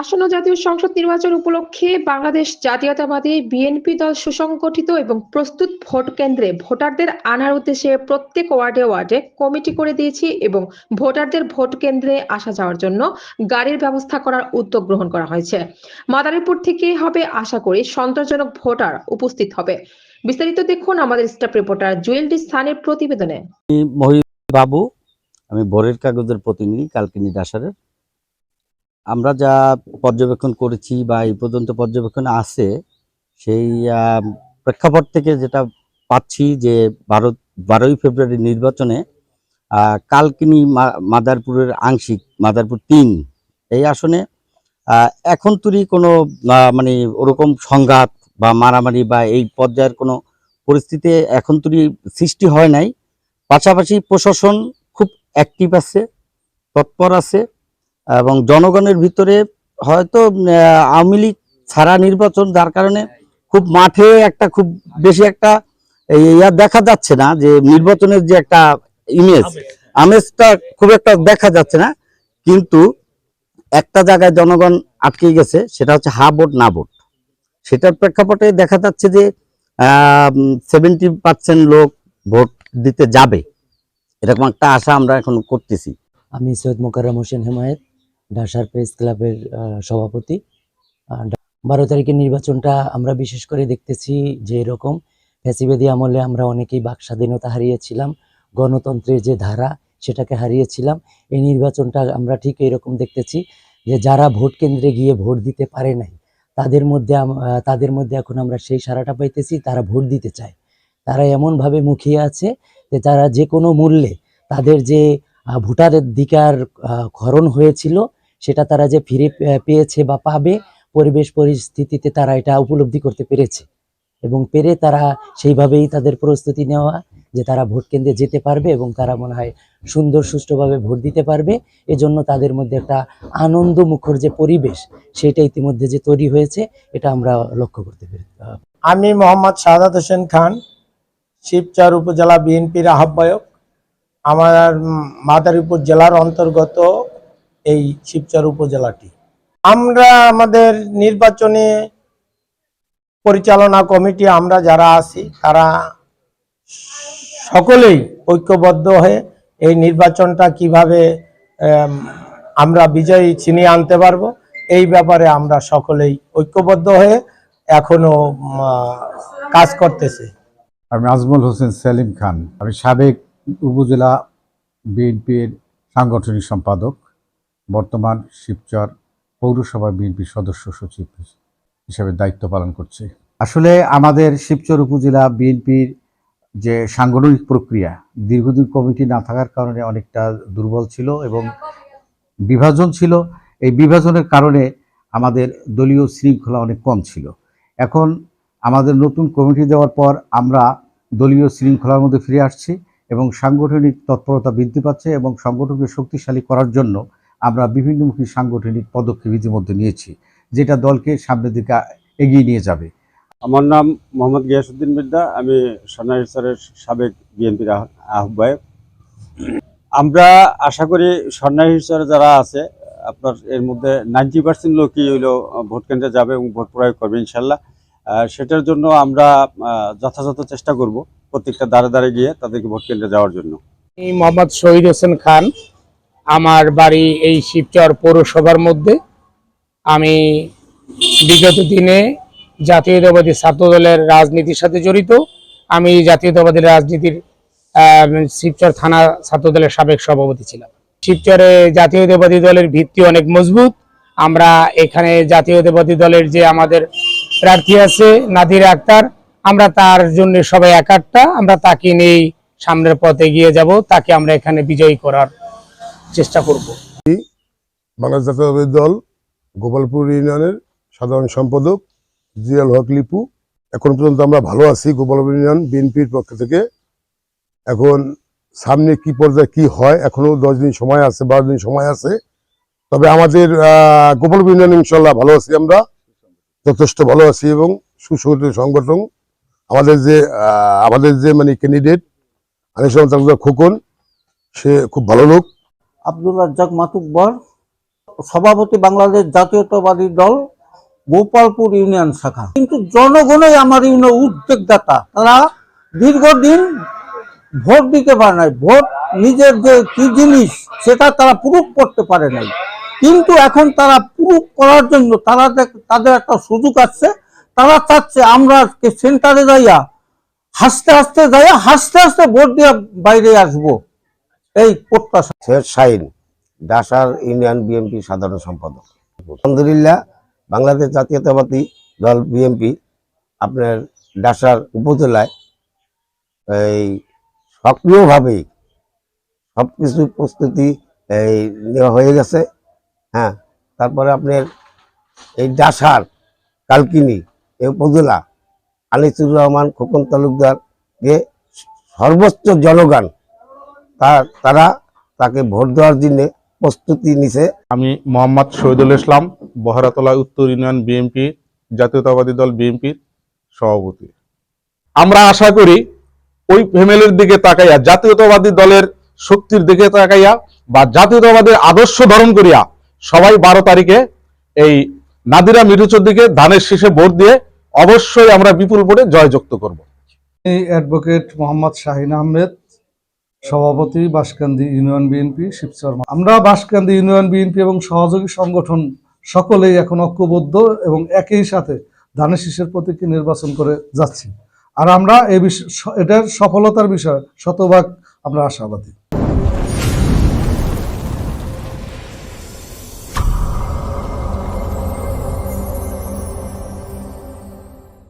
আসন্ন জাতীয় সংসদ নির্বাচন উপলক্ষে বাংলাদেশ জাতীয়তাবাদী বিএনপি দল সুসংগঠিত এবং প্রস্তুত ভোট কেন্দ্রে ভোটারদের আনার উদ্দেশ্যে প্রত্যেক ওয়ার্ডে ওয়ার্ডে কমিটি করে দিয়েছি এবং ভোটারদের ভোট কেন্দ্রে আসা যাওয়ার জন্য গাড়ির ব্যবস্থা করার উদ্যোগ গ্রহণ করা হয়েছে। মাদারীপুর থেকে হবে আশা করি সন্তোষজনক ভোটার উপস্থিত হবে। বিস্তারিত দেখুন আমাদের স্টাফ রিপোর্টার জুয়েল ডি সানের প্রতিবেদনে। বাবু, আমি ভোরের কাগজের প্রতিনিধি, কালকিনি ডাসারের আমরা যা পর্যবেক্ষণ করেছি বা এই পর্যন্ত পর্যবেক্ষণ আছে, সেই প্রেক্ষাপট থেকে যেটা পাচ্ছি যে ভারত, বারোই ফেব্রুয়ারি নির্বাচনে কালকিনি মাদারপুরের আংশিক, মাদারপুর তিন, এই আসনে এখন তুরি কোনো মানে ওরকম সংঘাত বা মারামারি বা এই পর্যায়ের কোনো পরিস্থিতি এখন তুরি সৃষ্টি হয় নাই। পাশাপাশি প্রশাসন খুব অ্যাক্টিভ আছে, তৎপর আছে। এবং জনগণের ভিতরে হয়তো আওয়ামী লীগ ছাড়া নির্বাচন, যার কারণে খুব মাঠে একটা খুব বেশি একটা ইয়া দেখা যাচ্ছে না, যে নির্বাচনের যে একটা ইমেজ আমেজটা খুব একটা দেখা যাচ্ছে না। কিন্তু একটা জায়গায় জনগণ আটকে গেছে, সেটা হচ্ছে হা ভোট, না ভোট। সেটার প্রেক্ষাপটে দেখা যাচ্ছে যে সেভেন্টি পার্সেন্ট লোক ভোট দিতে যাবে। এরকম একটা আশা আমরা এখন করতেছি। আমি সৈয়দ মোকাররম হোসেন হেমায়েত। ঢাসার প্রেস ক্লাবের সভাপতি। বারো তারিখের নির্বাচনটা আমরা বিশেষ করে দেখতেছি যে এরকম ফ্যাসিবাদী আমলে আমরা অনেকেই বাক স্বাধীনতা হারিয়েছিলাম গণতন্ত্রের যে ধারা সেটাকে হারিয়েছিলাম। এই নির্বাচনটা আমরা ঠিক এরকম দেখতেছি যে যারা ভোট কেন্দ্রে গিয়ে ভোট দিতে পারে নাই তাদের মধ্যে তাদের মধ্যে এখন আমরা সেই সারাটা পাইতেছি তারা ভোট দিতে চায়। তারা এমনভাবে মুখিয়ে আছে যে তারা যে কোনো মূল্যে তাদের যে ভোটাধিকার আহ, হরণ হয়েছিল সেটা তারা যে ফিরে পেয়েছে বা পাবে, পরিবেশ পরিস্থিতিতে তারা এটা উপলব্ধি করতে পেরেছে। এবং পেরে তারা সেইভাবেই তাদের প্রস্তুতি নেওয়া, যে তারা ভোট কেন্দ্রে যেতে পারবে এবং তারা মনে হয় সুন্দর, সুষ্ঠুভাবে ভোট দিতে পারবে। এজন্য তাদের মধ্যে একটা আনন্দ মুখর যে পরিবেশ, সেটা ইতিমধ্যে যে তৈরি হয়েছে, এটা আমরা লক্ষ্য করতে পেরে আমি মোহাম্মদ শাহাদাত হোসেন খান, শিবচর উপজেলা বিএনপির আহ্বায়ক। আমার মাদারীপুর জেলার অন্তর্গত এই শিবচর উপজেলাটি। আমরা আমাদের নির্বাচনে পরিচালনা কমিটি, আমরা যারা আছি, তারা সকলেই ঐক্যবদ্ধ হয়ে এই নির্বাচনটা কীভাবে আমরা বিজয়ী ছিনিয়ে আনতে পারব, এই ব্যাপারে আমরা সকলেই ঐক্যবদ্ধ হয়ে এখনও কাজ করতেছে। আমি আজমল হোসেন সেলিম খান। আমি সাবেক উপজেলা বিএনপির সাংগঠনিক সম্পাদক। বর্তমান শিবচর পৌরসভা বিএনপির সদস্য সচিব হিসেবে দায়িত্ব পালন করছি। আসলে আমাদের শিবচর উপজেলা বিএনপির যে সাংগঠনিক প্রক্রিয়া, দীর্ঘদিন কমিটি না থাকার কারণে অনেকটা দুর্বল ছিল এবং বিভাজন ছিল। এই বিভাজনের কারণে আমাদের দলীয় শৃঙ্খলা অনেক কম ছিল। এখন আমাদের নতুন কমিটি দেওয়ার পর আমরা দলীয় শৃঙ্খলার মধ্যে ফিরে আসছি এবং সাংগঠনিক তৎপরতা বৃদ্ধি পাচ্ছে এবং সংগঠনকে শক্তিশালী করার জন্য আমরা বিভিন্নমুখী সাংগঠনিক পদক্ষেপ ইতিমধ্যে নিয়েছি যেটা দলকে সামনের দিকে এগিয়ে নিয়ে যাবে। আমার নাম মোহাম্মদ গিয়াসুদ্দিন মির্জা আমি সোনার স্যারের সাবেক বিএনপির আহ্বায়ক। আমরা আশা করি স্বর্ণাহী স্তরে যারা আছে আপনার এর মধ্যে নাইনটি পার্সেন্ট লোকই হইল ভোট কেন্দ্রে যাবে এবং ভোট প্রয়োগ করবে ইনশাল্লাহ। আহ, সেটার জন্য আমরা আহ, যথাযথ চেষ্টা করব প্রত্যেকটা দ্বারে দাঁড়ে গিয়ে তাদেরকে ভোট কেন্দ্রে যাওয়ার জন্য। আমি মোহাম্মদ শহীদ হোসেন খান আমার বাড়ি এই শিবচর পৌরসভার মধ্যে। আমি বিগত দিনে জাতীয়তাবাদী ছাত্র দলের রাজনীতির সাথে জড়িত। আমি জাতীয়তাবাদী রাজনীতির শিবচর থানা ছাত্র দলের সাবেক সভাপতি ছিলাম। শিবচরে জাতীয়তাবাদী দলের ভিত্তি অনেক মজবুত। আমরা এখানে জাতীয়তাবাদী দলের যে আমাদের প্রার্থী আছে নাদির আক্তার, আমরা তার জন্য সবাই একাট্টা। আমরা তাকে নিয়েই সামনের পথে এগিয়ে যাব। তাকে আমরা এখানে বিজয়ী করার চেষ্টা করব। বাংলাদেশ জাতীয়তাবাদী দল, গোপালপুর ইউনিয়নের সাধারণ সম্পাদক জিয়াল হক লিপু। এখন পর্যন্ত আমরা ভালো আছি গোপালপুর ইউনিয়ন বিএনপির পক্ষ থেকে। এখন সামনে কি পর্যায়ে কি হয় এখনও দশ দিন সময় আছে, বারো দিন সময় আছে। তবে আমাদের গোপালপুর ইউনিয়ন ইনশাল্লাহ ভালো আছি আমরা, যথেষ্ট ভালো আছি এবং সুসংগঠিত সংগঠন। আমাদের যে আমাদের যে মানে ক্যান্ডিডেট আনিস খোকন, সে খুব ভালো লোক। আব্দুল রাজ্জাক মাতুব্বর, সভাপতি বাংলাদেশ জাতীয়তাবাদী দল, গোপালপুর ইউনিয়ন শাখা। কিন্তু জনগণই আমার ইউনিয়ন উদ্যোগদাতা। তারা দীর্ঘদিন ভোট দিতে পারে নাই। ভোট নিজের যে কি জিনিস, সেটা তারা প্রুফ করতে পারে নাই। কিন্তু এখন তারা প্রুফ করার জন্য তারা তাদের একটা সুযোগ আছে তারা চাচ্ছে আমরা সেন্টারে যাইয়া, হাসতে হাসতে যাইয়া, হাসতে হাসতে ভোট দিয়ে বাইরে আসব। এই প্রত্যাশা শেখ শাহিন, ডাসার ইউনিয়ন বিএনপি সাধারণ সম্পাদক। আলহামদুলিল্লাহ, বাংলাদেশ জাতীয়তাবাদী দল বিএনপি আপনার ডাসার উপজেলায় এই সক্রিয়ভাবেই সব কিছু প্রস্তুতি এই নেওয়া হয়ে গেছে। হ্যাঁ তারপরে আপনার এই ডাসার কালকিনি এই উপজেলা আনিসুর রহমান খোকন তালুকদার যে সর্বোচ্চ জনগণ তার তারা তাকে ভোট দেওয়ার জন্য প্রস্তুতি নিছে। আমি মোহাম্মদ শহীদুল ইসলাম বহরাতলা উত্তর ইউনিয়ন বিএনপি জাতীয়তাবাদী দল বিএনপির সভাপতি। আমরা আশা করি ওই ফ্যামিলির দিকে তাকাইয়া জাতীয়তাবাদী দলের শক্তির দিকে তাকাইয়া বা জাতীয়তাবাদের আদর্শ ধারণ করিয়া সবাই বারো তারিখে এই নাদিরা মিরুচোর দিকে ধানের শীষে ভোট দিয়ে অবশ্যই আমরা বিপুল ভোটে জয়যুক্ত করব। অ্যাডভোকেট মোহাম্মদ শাহিন আহমেদ সভাপতি বাসকান্দি ইউনিয়ন বিএনপি শিব শর্মা। আমরা বাসকান্দি ইউনিয়ন বিএনপি এবং সহযোগী সংগঠন সকলেই এখন ঐক্যবদ্ধ এবং একই সাথে ধানের শীষের প্রতীকে নির্বাচন করে যাচ্ছি। আর আমরা এই বিষয় এটার সফলতার বিষয়ে শতভাগ আমরা আশাবাদী।